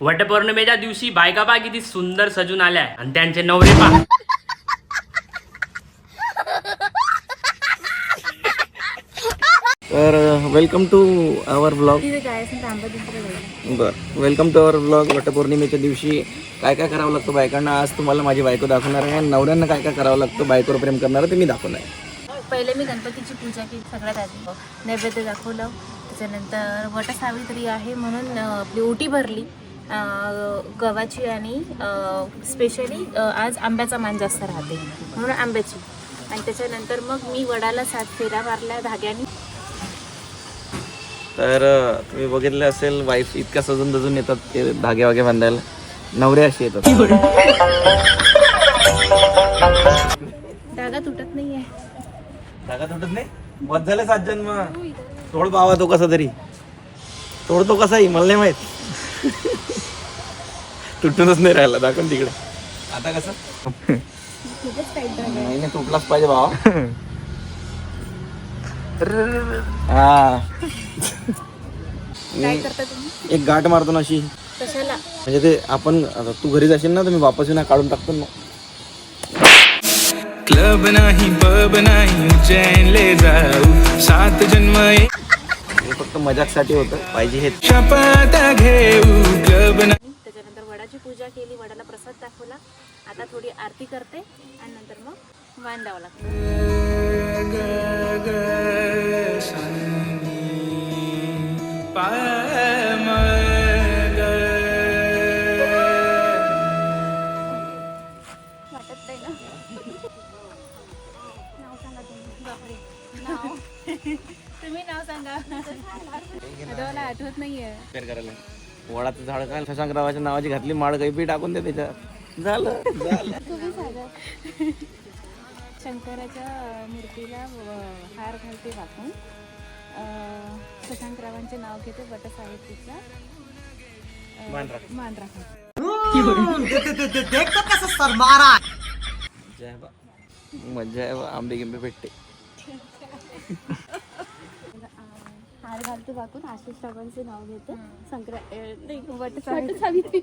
वटपौर्णिमेच्या दिवशी बायका पा किती सुंदर सजून आल्या. आणि त्यांचे नवरे पा. तर वेलकम टू आवर ब्लॉग बर वेलकम टू आवर ब्लॉग वटपौर्णिमेच्या दिवशी काय काय करावं लागतं बायकांना? आज तुम्हाला माझी बायको दाखवणार आहे. आणि नवऱ्यांना काय काय करावं लागतं बायकोवर प्रेम करणार ते मी दाखवणार आहे. पहिले मी गणपतीची पूजा केली सगळ्यात आधी. नैवेद्य दाखवलं. त्याच्यानंतर वटसावित्री आहे म्हणून आपली ओटी भरली. गव्हाची आणि स्पेशली आज आंब्याचा मान जास्त राहते. म्हणून आंब्याची. आणि त्याच्यानंतर मग मी वडाला सात फेऱ्या मारल्या धाग्याने. तर तुम्ही बघितलं असेल वाईफ इतक्या सजून दजून येतात ते धागे वागे बांधायला. नवरे असे येतात. धागा तुटत नाही आहे धागा तुटत नाही? बस झाले सात जन्म. तोड पावा तो कसा तरी. तोडतो कसाही मला नाही माहीत. तुटूनच नाही राहिला. दाखवून तिकडे. आता कसं? नाही नाही तुटलाच पाहिजे भावा. हा. काय करता तुम्ही? एक गाठ मारतो ना अशी. कशाला? म्हणजे ते आपण आता तू घरी जाशील ना तुम्ही वापस येऊन काढून टाकतो ना. क्लब नाही पब नाही उज्जैन ले जाऊ. सात जन्म एक हे फक्त मजाकसाठी होतं. पाहिजे हे. शपथ घेऊ क्लब नाही. केली वडाला प्रसाद दाखवला. आता थोडी आरती करते आणि नंतर मग वाण द्यावं लागतं. वाटत नाही ना. नाव सांगा तुम्ही. नाव. तुम्ही नाव सांगा. आठवत नाहीये. वडाचं झाड काय? शशांकरावाच्या नावाची घातली माळ काही बी टाकून दे त्याच्यात झालं झालं. तुम्ही सांगा. शंकराच्या मूर्तीला हार घालते वाकून. अं, शशांकरावांचे नाव घेते वटसावित्रीचा अं, मान राखून. मान राखून जय बा. मजा आहे बा आंबे गिंबे भेटते हार घालते वाकून आशिष रावांचे नाव घेते. संक्रा अं, नाही वटसावित्री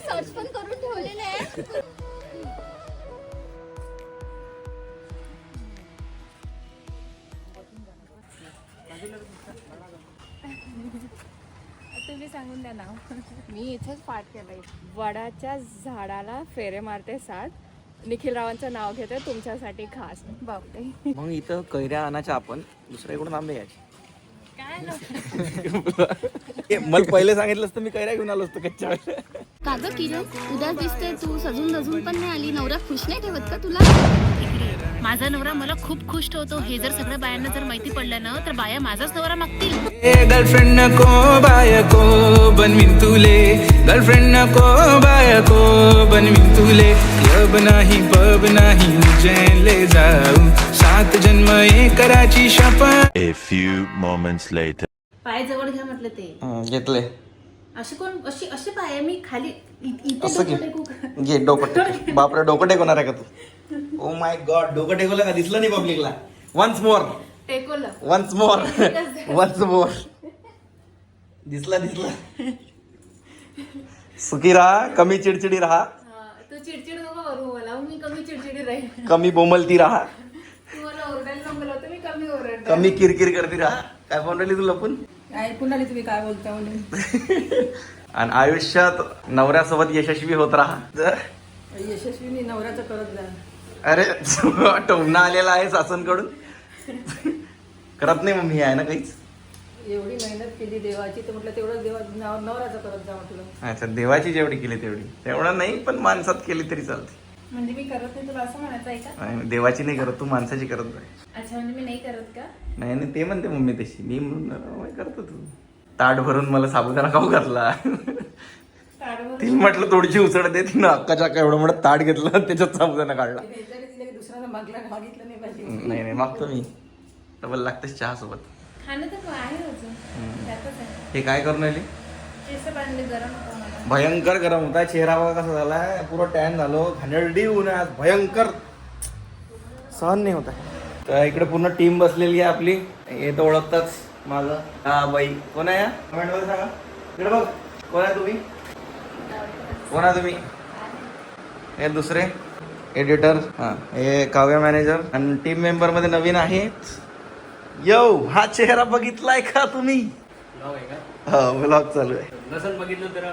सर्च पण करून ठेवलेले आहे मी इथेच पाठ केलंय. वडाच्या झाडाला फेरे मारते सात. निखिल रावांचं नाव घेते तुमच्यासाठी खास. बापरे मग इथं कैऱ्या आणायच्या आपण. दुसऱ्याकडून आंबे घ्यायचे. हे, मला पहिले सांगितलं असतं मी कैऱ्या घेऊन आलो असतो कच्च्या. का ग किरण उदास दिसते तू सजून दजून पण नाही आली. नवरा खुश नाही ठेवत का तुला? माझा नवरा मला खूप खुश ठेवतो. हे जर सगळ्या बायांना जर माहिती पडलं ना तर बाया माझाच नवरा मागतील. गर्लफ्रेंड नको बायको बनवीन तुले. गर्लफ्रेंड नको बायको बनवीन तुले. क्लब नाही पब नाही उज्जैन ले जाऊ. सात जन्म एक कराची शपथ. A few moments later. पाय जवळ घ्या म्हटलं ते. हं, घेतले. असे कोण अशी असे पाय मी खाली इ- इथे असं डोकं घे टेकू का? घे डोकं टेक. बापरे डोकं टेकवणार आहे का तू? ओ माय गॉड डोकं टेकवलं का? दिसलं नाही पब्लिकला वन्स मोर टेकवलं. वन्स मोर वन्स मोर दिसला दिसला. सुखी राहा कमी चिडचिडी राहा. हा, तू चिडचिड नको करू मला. मी कमी चिडचिडी राहील. कमी बोमलती राहा. तू मला ओरडायला सांगलं होतं मी कमी ओरड कमी किरकिर करती राहा. काय फोन राहिली तू लपून ऐकून आली तुम्ही? काय बोलता म्हणून आणि आयुष्यात नवऱ्यासोबत यशस्वी होत राहा. जर- यशस्वीनी नवऱ्याचं करत जा. अरे टोमना आलेला आहे सासनकडून. करत नाही मग मी आहे ना काहीच? एवढी मेहनत केली देवाची तर म्हटलं तेवढं देवा नव- नवऱ्याचं करत जा म्हटलं. अच्छा देवाची जेवढी केली तेवढी. तेवढं नाही पण माणसात केली तरी चालते. म्हणजे मी करत नाही तुला असं म्हणायचं आहे का? नाही, देवाची नाही करत तू माणसाची करत जाय अच्छा म्हणजे मी नाही करत का? नाही नाही ते म्हणते मम्मी तशी. मी म्हणून करतो तू. ताट भरून मला साबुदाणा खाऊ घातला. ती म्हटलं थोडीशी उसळ दे तिनं अक्काच्या अक्का एवढं मोठं ताट घेतलं त्याच्यात साबुदाणा काढला. दुसऱ्याला मागला मागितलं नाही पाहिजे. नाही नाही मागतो मी. डबल लागतेच चहा सोबत खाणं तर आहे अजून. त्यातच आहे. हे काय करून राहिली? केस बांधले गरम होतं मला. भयंकर गरम होता. चेहरा बघा कसा झालाय. पुरं टॅन झालो. घाणेरडी ऊन आहे आज. भयंकर. सहन नाही होत आहे. तर इकडे पूर्ण टीम बसलेली आहे आपली. हे तर ओळखताच माझं. हा बाई. कोण आहे कमेंटमध्ये सांगा. इकडे बघ. कोण आहे तुम्ही? कोण आहे तुम्ही? हे दुसरे एडिटर हा हे काव्य मॅनेजर आणि टीम मेंबरमध्ये नवीन आहेत. यो हा चेहरा बघितलाय का तुम्ही? हो ब्लॉग चालू आहे. नसन बघितलं तर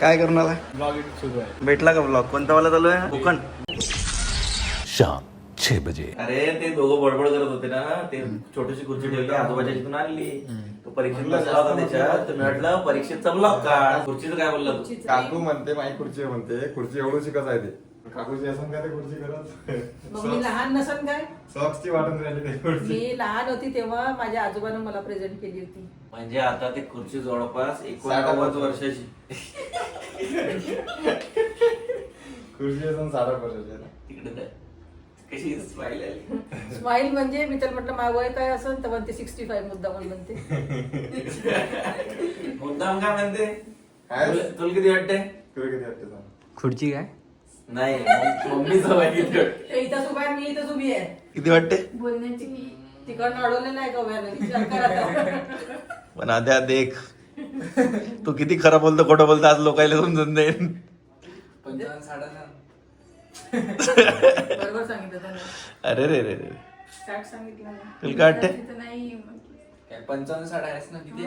काय करून आला भेटला का ब्लॉग कोणता वाला चालू आहे? कोकण. शाम छह बजे. अरे ते दोघं बडबड करत होते ना. ते छोटीशी खुर्ची ठेवली आजोबाच्या तिथून आणली. तो परीक्षेत बसला होता म्हटलं परीक्षेत का खुर्चीचं काय बोलला तू काकू म्हणते माई खुर्ची आहे म्हणते. खुर्ची एवढं शिकत आहे ते. काकूची असं काय ते खुर्ची करत मग मी लहान नसन काय? सॉक्सची वाटून राहिली ते खुर्ची. मी लहान होती तेव्हा माझ्या आजोबानं मला प्रेझेंट केली होती. म्हणजे आता ते खुर्ची जवळपास एकोणनव्वद वर्षाची. खुर्ची असून सारा ना. तिकडे काय? आली. स्माईल म्हणजे मी तर म्हटलं माझं वय काय असेल तर म्हणते सिक्स्टी फाईव्ह मुद्दा म्हणून म्हणते. मुद्दाम काय म्हणते? काय? तुला किती वाटते तुला किती वाटते खुर्ची काय? नाही मम्मीचं वय किती वाटते ते इथंच उभा मी उभी आहे. किती वाटते बोलण्याची तिकडनं अडवलेलं आहे का उभ्यानं. पण आद्या देख. तू किती खरं बोलतो खोटं बोलतो आज लोकायला समजून जाईल. बरोबर सांगितलं त्यानं. अरे रे रे रे. फॅक्ट सांगितलं ना. तुला काय नाही पंचावन्न साठ आहेस ना किती?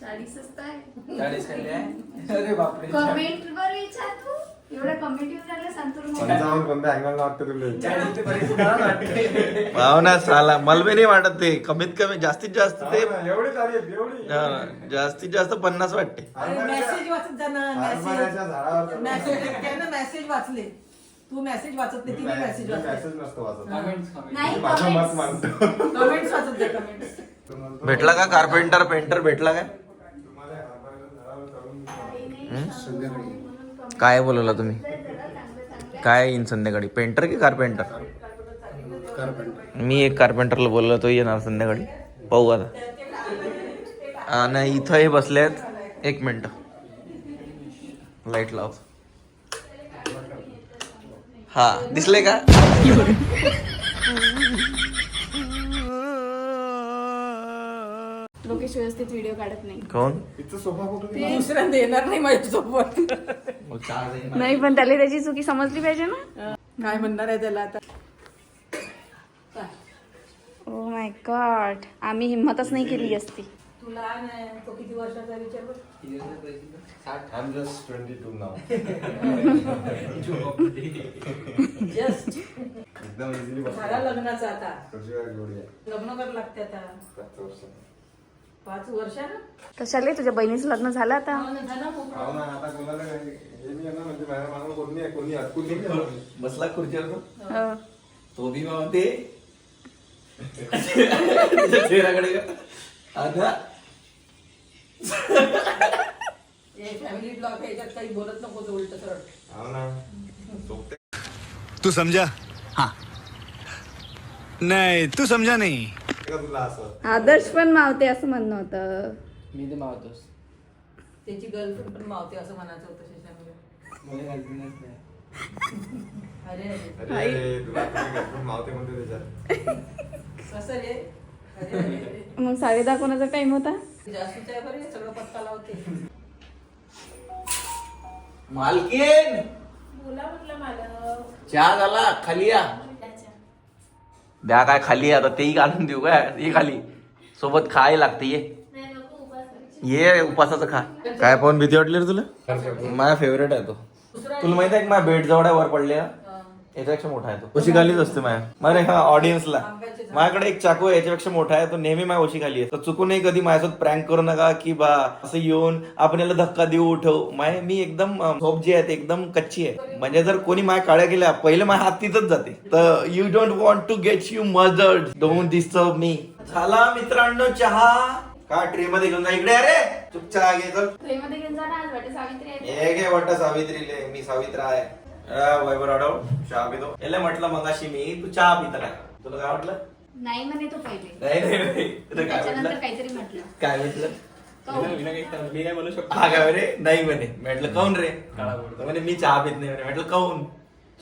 चाळीसच आहे. चाळीस आहे? अरे बापरे कमेंट वर विचार तू. एवढ्या कमेंट येऊन राहिल्या सांगतो रे मला. पंचावन्न कोणत्या अँगल वाटते तुला. चाळीस ते पर्यंत जावं वाटते पाहुणा साला मला बी नाही वाटत ते. कमीत कमी जास्तीत जास्त ते. हा ना, एवढी तारीफ एवढी. हा, जास्तीत जास्त पन्नास वाटते. अरे मेसेज वाचत हरभऱ्याच्या झाडावर मेसेज वाचले. तू मेसेज वाचत नाही तिने मेसेज वाचले मेसेज नसतो वाचत. कमेंट्स कमेंट्स नाही माझं मत comments. मानतो कमेंट्स वाचत जा कमेंट्स भेटला का कार्पेंटर पेंटर भेटला काय तुम्हाला हरभऱ्याच्या झाडावर चढून काय बोलवला तुम्ही? काय येईन संध्याकाळी? पेंटर की कार्पेंटर मी एक कार्पेंटरला बोललो तो येणार संध्याकाळी. पाहू आता. आणि इथं हे बसले आहेत एक मिनिट. लाइट लाव. हा दिसले का? लोकेश व्यवस्थित व्हिडिओ काढत नाही. कोण? दुसऱ्यांदा येणार नाही माझ्यासोबत नाही पण त्याला त्याची चुकी समजली पाहिजे ना. काय म्हणणार आहे त्याला आता? ओ माय गॉड आम्ही हिंमतच नाही केली असती तू लहान आहे तो किती वर्षाचा विचार जस्ट ट्वेंटी टू नाव जस्ट एकदम इझिली झाला लग्नाचा आता. खुर्चीवर जोडी आहे? लग्न कर लागते आता. पाच वर्ष. पाच वर्षानं कशाला तुझ्या बहिणीचं लग्न झालं आता? हो ना, झालं मग. हो ना आता कोणाला हे नाही आहे ना म्हणजे माझ्या मागं कोणी आहे कोणी अटकून नाही बसला खुर्चीवर तो? अं, तो भी म्हणते तिच्या चेहऱ्याकडे का? आता हे फॅमिली ब्लॉग ह्याच्यात काही बोलत नको तो उलट सरळ. हो ना. तू समझा हाँ. नहीं तू समझा नहीं. का तुला असं? आदर्श पण मावते असं म्हणणं होतं. मी ते मावतोस. त्याची गर्लफ्रेंड पण मावते असं म्हणायचं होतं शशांक मला गर्लफ्रेंडच नाही. अरे. अरे अरे तुला तुझी girlfriend मावते म्हणते त्याच्यात. कसं रे? अरे अरे, अरे. मग साडे दहा कोणाचा टाइम होता? जास्तीचं आहे बरं सगळं पत्ता लावते. मालकीन! बोला म्हटलं मला चहा झाला खाली या. द्या काय खाली आता तेही घालून देऊ काय? ये खाली. सोबत खाय लागते ये. ये उपासाचं खा. काय पाहून भीती वाटली रे तुला? माझा फेवरेट आहे तो. तुला माहीत आहे का माझ्या बेड जवळ वर पडले याच्यापेक्षा मोठा आहे तो. ओशी खालीच असते माझ्या अरे हा ऑडियन्सला माझ्याकडे एक चाकू आहे याच्यापेक्षा मोठा आहे तो नेहमी माझ्या ओशी खाली आहे. तर चुकूनही कधी माझ्यासोबत प्रँक करू नका की बा असं येऊन आपण याला धक्का देऊ उठव. माय मी एकदम झोप जी आहे ती एकदम कच्ची आहे. म्हणजे जर कोणी माझ्या काळ्या केल्या पहिले माझ्या हात तिथंच जाते. तर you don't want to get you mothered don't disturb me झाला मित्रांनो चहा. का ट्रे मध्ये घेऊन जा. इकडे अरे चुप चहा घे चल. ट्रेमध्ये घेऊन जा ना सावित्री आहे हे घे वाटत सावित्रीले. मी सावित्र आहे. अ, वैभव राडव चहा पितो. याला म्हटलं मगाशी मी तू चहा पिता काय? तुला काय वाटलं? नाही म्हणे तो पहिले नाही नाही नाही. तुला काय त्याच्यानंतर म्हटलं? काहीतरी म्हटलं. काय म्हटलं? मी काय म्हणू शकतो. हा काय रे नाही म्हणे. म्हटलं काऊन रे? तर म्हणे मी चहा पित नाही म्हणे. म्हटलं काऊन?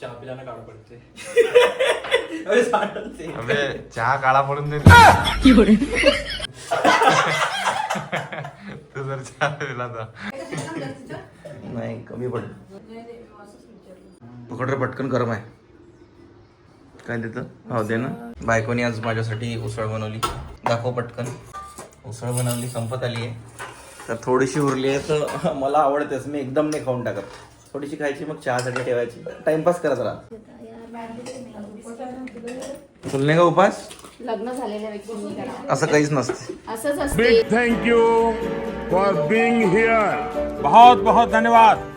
चहा पिल्यानं काढ पडते. अरे. अबे चहा काळा पडून दे तू जर चहा दिला तर. नाही कमी पड पकड रे पटकन गरम आहे. काय देतं? हो दे ना. बायकोनी आज माझ्यासाठी उसळ बनवली. दाखव पटकन. उसळ बनवली संपत आली आहे. तर थोडीशी उरली आहे तर मला आवडतेच. मी एकदम नाही खाऊन टाकत. थोडीशी खायची मग चहासाठी ठेवायची. टाइमपास करत राहा तुला नाही का उपास? लग्न झालेल्या व्यक्तींनी करा. असं काहीच नसतं. असंच असते. Thank you for being here बहुत बहुत धन्यवाद.